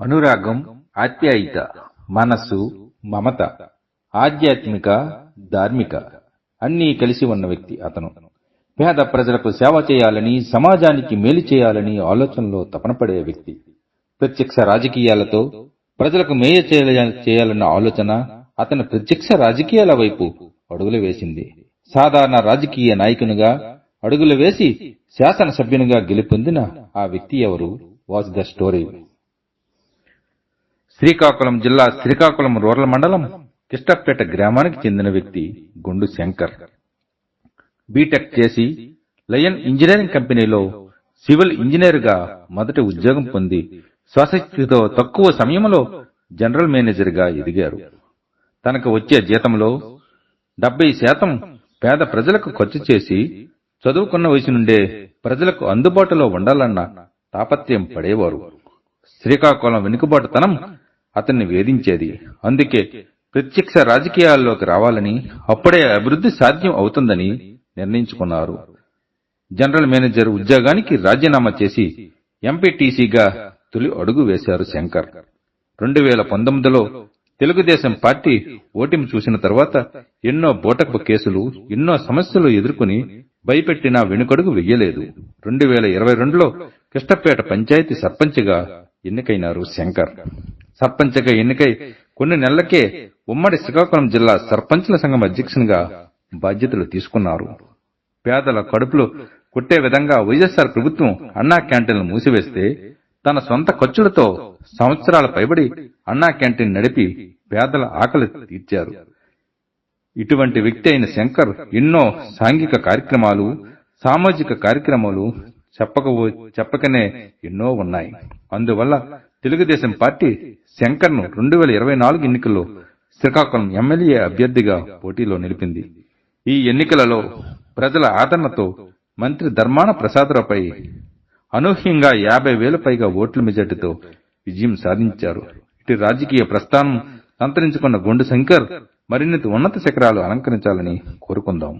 అనురాగం ఆప్యాయత మనస్సు మమత ఆధ్యాత్మిక ధార్మిక అన్నీ కలిసి ఉన్న వ్యక్తి అతను. పేద ప్రజలకు సేవ చేయాలని సమాజానికి మేలు చేయాలని ఆలోచనలో తపనపడే వ్యక్తి. ప్రత్యక్ష రాజకీయాలతో ప్రజలకు మేయ చేయాలన్న ఆలోచన అతని ప్రత్యక్ష రాజకీయాల వైపు అడుగులు వేసింది. సాధారణ రాజకీయ నాయకునిగా అడుగులు వేసి శాసనసభ్యునిగా గెలుపొందిన ఆ వ్యక్తి ఎవరు? Was the story. శ్రీకాకుళం జిల్లా శ్రీకాకుళం రూరల్ మండలం కిష్టపేట గ్రామానికి చెందిన వ్యక్తి గుండు శంకర్. బీటెక్ చేసి లయన్ ఇంజనీరింగ్ కంపెనీలో సివిల్ ఇంజనీర్గా మొదటి ఉద్యోగం పొంది స్వశక్తితో తక్కువ సమయంలో జనరల్ మేనేజర్గా ఎదిగారు. తనకు వచ్చే జీతంలో డెబ్బై శాతం పేద ప్రజలకు ఖర్చు చేసి చదువుకున్న వయసు నుండే ప్రజలకు అందుబాటులో ఉండాలన్న తాపత్రయం పడేవారు. శ్రీకాకుళం వెనుకబాటుతనం అతన్ని వేధించేది. అందుకే ప్రత్యక్ష రాజకీయాల్లోకి రావాలని అప్పుడే అభివృద్ధి సాధ్యం అవుతుందని నిర్ణయించుకున్నారు. జనరల్ మేనేజర్ ఉద్యోగానికి రాజీనామా చేసి ఎంపీటీసీగా తొలి అడుగు వేశారు శంకర్. రెండు వేల పంతొమ్మిదిలో తెలుగుదేశం పార్టీ ఓటమి చూసిన తర్వాత ఎన్నో బోటకపు కేసులు ఎన్నో సమస్యలు ఎదుర్కొని భయపెట్టినా వెనుకడుగు వెయ్యలేదు రెండు వేల ఇరవై రెండులో కృష్ణపేట పంచాయతీ సర్పంచ్గా ఎన్నికైనారు శంకర్. సర్పంచ్గా ఎన్నికై కొన్ని నెలలకే ఉమ్మడి శ్రీకాకుళం జిల్లా సర్పంచ్ల సంఘం అధ్యక్షునిగా బాధ్యతలు తీసుకున్నారు. పేదల కడుపులు కొట్టే విధంగా వైఎస్ఆర్ ప్రభుత్వం అన్నా క్యాంటీన్లు మూసివేస్తే తన సొంత ఖర్చులతో సంవత్సరాల పైబడి అన్నా క్యాంటీన్ నడిపి పేదల ఆకలి తీర్చారు. ఇటువంటి వ్యక్తి అయిన శంకర్ ఎన్నో సాంఘిక కార్యక్రమాలు సామాజిక కార్యక్రమాలు చెప్పక చెప్పకనే ఎన్నో ఉన్నాయి. అందువల్ల తెలుగుదేశం పార్టీ శంకర్ను రెండు వేల ఇరవై నాలుగు ఎన్నికల్లో శ్రీకాకుళం ఎమ్మెల్యే అభ్యర్థిగా పోటీలో నిలిపింది. ఈ ఎన్నికలలో ప్రజల ఆదరణతో మంత్రి ధర్మాన ప్రసాదరావుపై అనూహ్యంగా యాభై వేల పైగా ఓట్ల మెజార్టీతో విజయం సాధించారు. ఇటు రాజకీయ ప్రస్థానం సంతరించుకున్న గుండు శంకర్ మరిన్ని ఉన్నత శిఖరాలు అలంకరించాలని కోరుకుందాం.